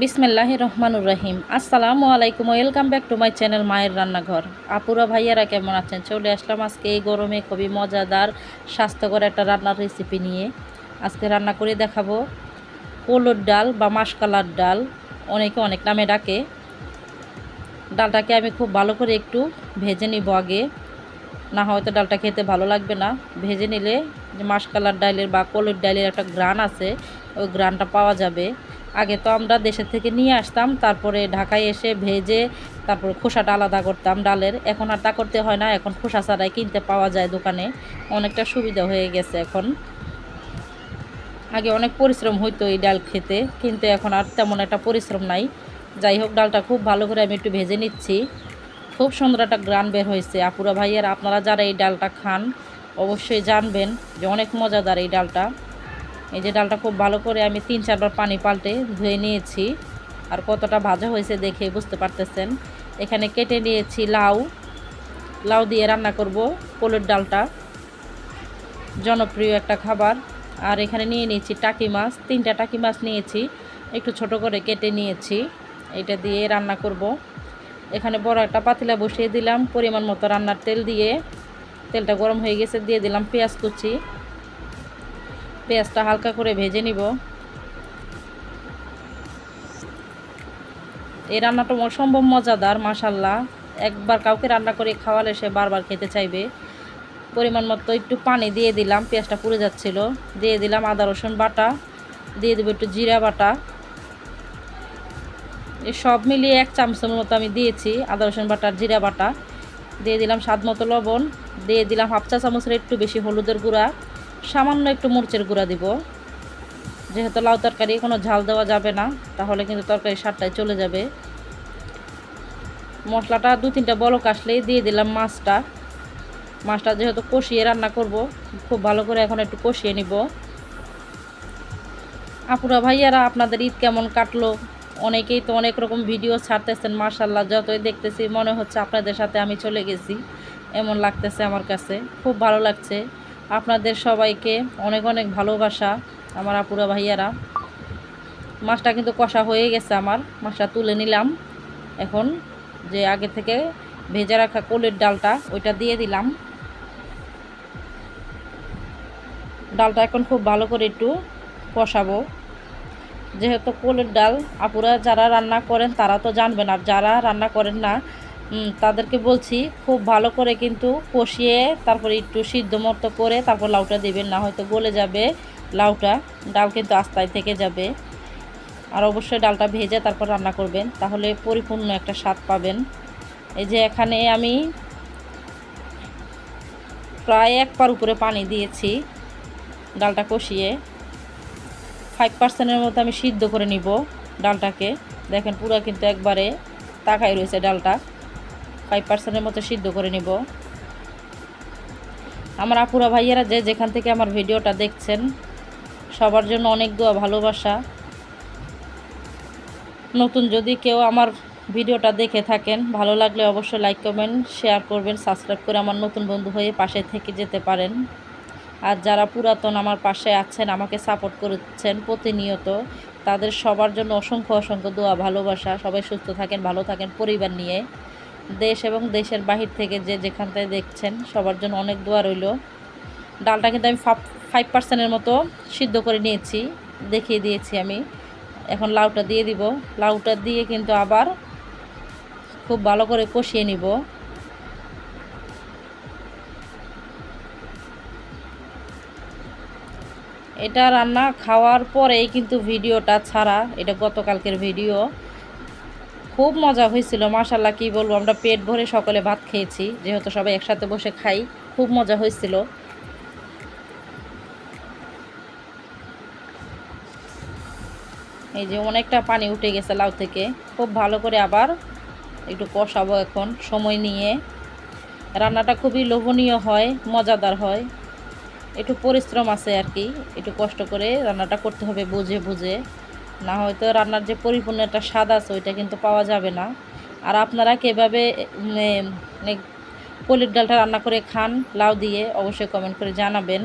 বিসমিল্লাহ রহমানুর রহিম। আসসালামু আলাইকুম, welcome back to my channel মায়ের রান্নাঘর। আপুরা, ভাইয়ারা কেমন আছেন? চলে আসলাম আজকে এই গরমে খুবই মজাদার, স্বাস্থ্যকর একটা রান্নার রেসিপি নিয়ে। আজকে রান্না করে দেখাবো পোলোর ডাল বা মাসকালার ডাল। অনেকে অনেক নামে ডাকে। ডালটাকে আমি খুব ভালো করে একটু ভেজে নিব আগে। না হয়তো ডালটা খেতে ভালো লাগবে না। ভেজে নিলে যে মাসকালার ডালের বা কলের ডালের একটা গ্রান আছে, ওই গ্রানটা পাওয়া যাবে। আগে তো আমরা দেশের থেকে নিয়ে আসতাম, তারপরে ঢাকায় এসে ভেজে তারপর খোসাটা আলাদা করতাম ডালের। এখন আর তা করতে হয় না, এখন খোসা ছাড়াই কিনতে পাওয়া যায় দোকানে। অনেকটা সুবিধা হয়ে গেছে এখন। আগে অনেক পরিশ্রম হইতো এই ডাল খেতে, কিন্তু এখন আর তেমন একটা পরিশ্রম নাই। যাই হোক, ডালটা খুব ভালো করে আমি একটু ভেজে নিচ্ছি। খুব সুন্দর একটা গ্রান বের হয়েছে। আপুরা ভাইয়ের, আপনারা যারা এই ডালটা খান, অবশ্যই জানবেন যে অনেক মজাদার এই ডালটা। এই যে ডালটা খুব ভালো করে আমি তিন চারবার পানি পাল্টে ধুয়ে নিয়েছি। আর কতটা ভাজা হয়েছে দেখে বুঝতে পারতেছেন। এখানে কেটে নিয়েছি লাউ। লাউ দিয়ে রান্না করব পোলের ডালটা। জনপ্রিয় একটা খাবার। আর এখানে নিয়ে নিয়েছি টাকি মাছ। তিনটা টাকি মাছ নিয়েছি। একটু ছোট করে কেটে নিয়েছি। এটা দিয়ে রান্না করব। এখানে বড় একটা পাতিলা বসিয়ে দিলাম। পরিমাণ মতো রান্নার তেল দিয়ে। তেলটা গরম হয়ে গেছে, দিয়ে দিলাম পেঁয়াজ কুচি। পেঁয়াজটা হালকা করে ভেজে নিব। এই রান্নাটা অসম্ভব মজাদার মাসাল্লাহ একবার কাউকে রান্না করে খাওয়ালে সে বারবার খেতে চাইবে। পরিমাণ মতো একটু পানি দিয়ে দিলাম, পেঁয়াজটা পুড়ে যাচ্ছিল। দিয়ে দিলাম আদা, রসুন বাটা, দিয়ে দেবো একটু জিরা বাটা। সব মিলিয়ে এক চামচের মতো আমি দিয়েছি, আদা, রসুন বাটা জিরা বাটা। দিয়ে দিলাম স্বাদ মতো লবণ। দিয়ে দিলাম হাফ চা চামচের একটু বেশি হলুদের গুঁড়া। সামান্য একটু মরিচের গুঁড়া দিব। যেহেতু লাউ তরকারি কোনো ঝাল দেওয়া যাবে না, তাহলে কিন্তু তরকারি স্বাদটাই চলে যাবে। মশলাটা দু তিনটা বলক আসলেই দিয়ে দিলাম মাছটা। মাছটা যেহেতু কষিয়ে রান্না করব, খুব ভালো করে এখন একটু কষিয়ে নিব। আপুরা ভাইয়ারা, আপনাদের ঈদ কেমন কাটলো? অনেকেই তো অনেক রকম ভিডিও ছাড়তেছেন মার্শাল্লাহ যতই দেখতেছি মনে হচ্ছে আপনাদের সাথে আমি চলে গেছি। এমন লাগতেছে আমার কাছে, খুব ভালো লাগছে। আপনাদের সবাইকে অনেক অনেক ভালোবাসা আমার আপুরা ভাইয়ারা। মাছটা কিন্তু কষা হয়ে গেছে আমার, মাছটা তুলে নিলাম। এখন যে আগে থেকে ভেজে রাখা কোলের ডালটা, ওইটা দিয়ে দিলাম। ডালটা এখন খুব ভালো করে একটু কষাবো। যেহেতু কোলের ডাল, আপুরা যারা রান্না করেন তারা তো জানবেন, আর যারা রান্না করেন না তাদেরকে বলছি, খুব ভালো করে কিন্তু কষিয়ে তারপরে একটু সিদ্ধ মতো করে তারপর লাউটা দেবেন, না হয়তো গলে যাবে লাউটা, ডাল কিন্তু আস্তায় থেকে যাবে। আর অবশ্যই ডালটা ভেজে তারপর রান্না করবেন, তাহলে পরিপূর্ণ একটা স্বাদ পাবেন। এই যে এখানে আমি প্রায় এক পার উপরে পানি দিয়েছি ডালটা কষিয়ে। ফাইভ পার্সেন্টের মতো আমি সিদ্ধ করে নিব ডালটাকে। দেখেন পুরো কিন্তু একবারে তাকাই রয়েছে ডালটা। ফাইভ পার্সেন্টের মতো সিদ্ধ করে নিব। আমার আপুরা ভাইয়েরা যে যেখান থেকে আমার ভিডিওটা দেখছেন, সবার জন্য অনেক দোয়া, ভালোবাসা। নতুন যদি কেউ আমার ভিডিওটা দেখে থাকেন, ভালো লাগলে অবশ্যই লাইক কমেন্ট শেয়ার করবেন সাবস্ক্রাইব করে আমার নতুন বন্ধু হয়ে পাশে থেকে যেতে পারেন। আর যারা পুরাতন আমার পাশে আছেন, আমাকে সাপোর্ট করছেন প্রতিনিয়ত, তাদের সবার জন্য অসংখ্য অসংখ্য দোয়া, ভালোবাসা। সবাই সুস্থ থাকেন, ভালো থাকেন পরিবার নিয়ে। দেশ এবং দেশের বাহির থেকে যে যেখান থেকে দেখছেন, সবার জন্য অনেক দোয়া রইল। ডালটা কিন্তু আমি ফাইভ পার্সেন্টের মতো সিদ্ধ করে নিয়েছি, দেখিয়ে দিয়েছি আমি। এখন লাউটা দিয়ে দিব। লাউটা দিয়ে কিন্তু আবার খুব ভালো করে কষিয়ে নিব। এটা রান্না খাওয়ার পরেই কিন্তু ভিডিওটা ছাড়া, এটা গতকালকের ভিডিও। খুব মজা হয়েছিল মাশাল্লাহ কি বলব, আমরা পেট ভরে সকলে ভাত খেয়েছি, যেহেতু সবাই একসাথে বসে খাই, খুব মজা হয়েছিল। এই যে অনেকটা পানি উঠে গেছে লাউ থেকে, খুব ভালো করে আবার একটু কষাবো এখন, সময় নিয়ে। রান্নাটা খুবই লোভনীয় হয়, মজাদার হয়, একটু পরিশ্রম আছে আর কি, একটু কষ্ট করে রান্নাটা করতে হবে বুঝে বুঝে। না হয়তো রান্নার যে পরিপূর্ণ একটা স্বাদ আছে, ওইটা কিন্তু পাওয়া যাবে না। আর আপনারা কীভাবে পলির ডালটা রান্না করে খান, লাউ দিয়ে, অবশ্যই কমেন্ট করে জানাবেন।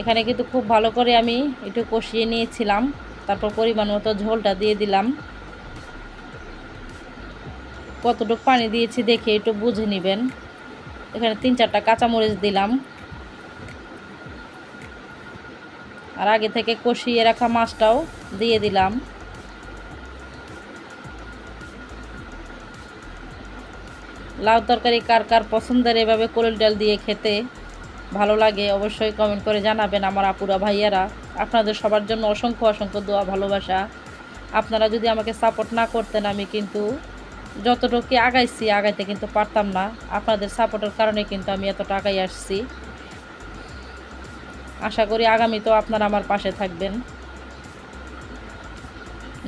এখানে কিন্তু খুব ভালো করে আমি একটু কষিয়ে নিয়েছিলাম, তারপর পরিমাণ মতো ঝোলটা দিয়ে দিলাম। কতটুকু পানি দিয়েছি দেখে একটু বুঝে নেবেন। এখানে তিন চারটা কাঁচামরিচ দিলাম। আর আগে থেকে কষিয়ে রাখা মাছটাও দিয়ে দিলাম। লাউ তরকারি কার কার পছন্দের এভাবে কোলেল ডাল দিয়ে খেতে ভালো লাগে অবশ্যই কমেন্ট করে জানাবেন আমার আপুরা ভাইয়ারা। আপনাদের সবার জন্য অসংখ্য অসংখ্য দোয়া, ভালোবাসা। আপনারা যদি আমাকে সাপোর্ট না করতেন আমি কিন্তু যতটুকু আগাইছি, আগাইতে কিন্তু পারতাম না। আপনাদের সাপোর্টের কারণে কিন্তু আমি এতটা আগাই আসছি। আশা করি আগামীতেও আপনারা আমার পাশে থাকবেন।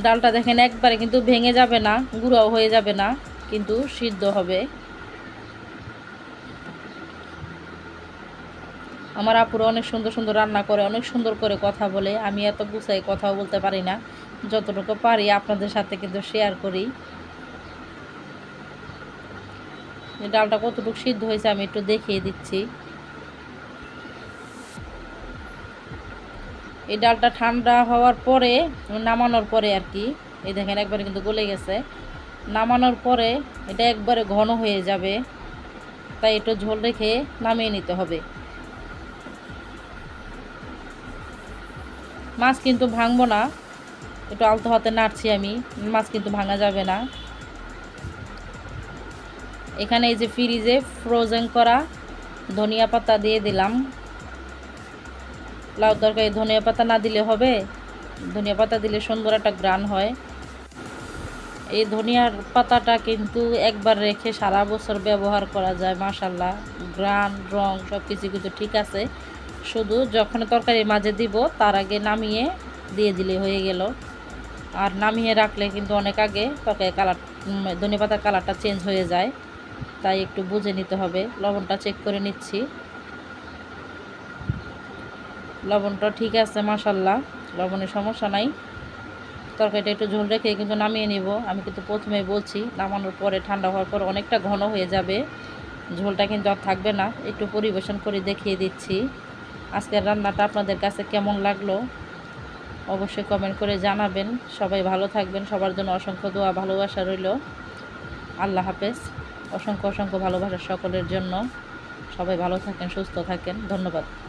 ডালটা দেখেন একবারে কিন্তু ভেঙে যাবে না, গুঁড়াও হয়ে যাবে না, কিন্তু সিদ্ধ হবে। আমার আপুরা অনেক সুন্দর সুন্দর রান্না করে, অনেক সুন্দর করে কথা বলে। আমি এত গুছাই কথাও বলতে পারি না। যতটুকু পারি আপনাদের সাথে কিন্তু শেয়ার করি। ডালটা কতটুকু সিদ্ধ হয়েছে আমি একটু দেখিয়ে দিচ্ছি। এই ডালটা ঠান্ডা হওয়ার পরে, নামানোর পরে আর কি, এই দেখেন একবারে কিন্তু গলে গেছে। নামানোর পরে এটা একবারে ঘন হয়ে যাবে, তাই একটু ঝোল রেখে নামিয়ে নিতে হবে। মাছ কিন্তু ভাঙবো না, একটু আলতো হাতে নাড়ছি আমি, মাছ কিন্তু ভাঙা যাবে না। এখানে এই যে ফ্রিজে ফ্রোজেন করা ধনিয়া পাতা দিয়ে দিলাম। লাউ তরকারি ধনিয়া পাতা না দিলে হবে। ধনিয়া পাতা দিলে সুন্দর একটা গ্রান হয়। এই ধনিয়ার পাতাটা কিন্তু একবার রেখে সারা বছর ব্যবহার করা যায় মাসাল্লাহ গ্রান, রং সব কিছু কিন্তু ঠিক আছে। শুধু যখন তরকারির মাঝে দিব, তার আগে নামিয়ে দিয়ে দিলে হয়ে গেল। আর নামিয়ে রাখলে কিন্তু অনেক আগে তরকারি কালার ধনে পাতার কালারটা চেঞ্জ হয়ে যায়। তাই একটু বুঝে নিতে হবে। লবণটা চেক করে নিচ্ছি। লবণটা ঠিক আছে মাসাল্লাহ লবণের সমস্যা নাই। তরকারিটা একটু ঝোল রেখে কিন্তু নামিয়ে নিব। আমি কিন্তু প্রথমে বলছি, নামানোর পরে ঠান্ডা হওয়ার পর অনেকটা ঘন হয়ে যাবে। ঝোলটা কিন্তু আর থাকবে না। একটু পরিবেশন করে দেখিয়ে দিচ্ছি। আজকের রান্নাটা আপনাদের কাছে কেমন লাগল? অবশ্যই কমেন্ট করে জানাবেন। সবাই ভালো থাকবেন। সবার জন্য অসংখ্য দোয়া, ভালোবাসা রইল। আল্লাহ হাফেজ। অসংখ্য অসংখ্য ভালোবাসা সকলের জন্য। সবাই ভালো থাকেন, সুস্থ থাকেন। ধন্যবাদ।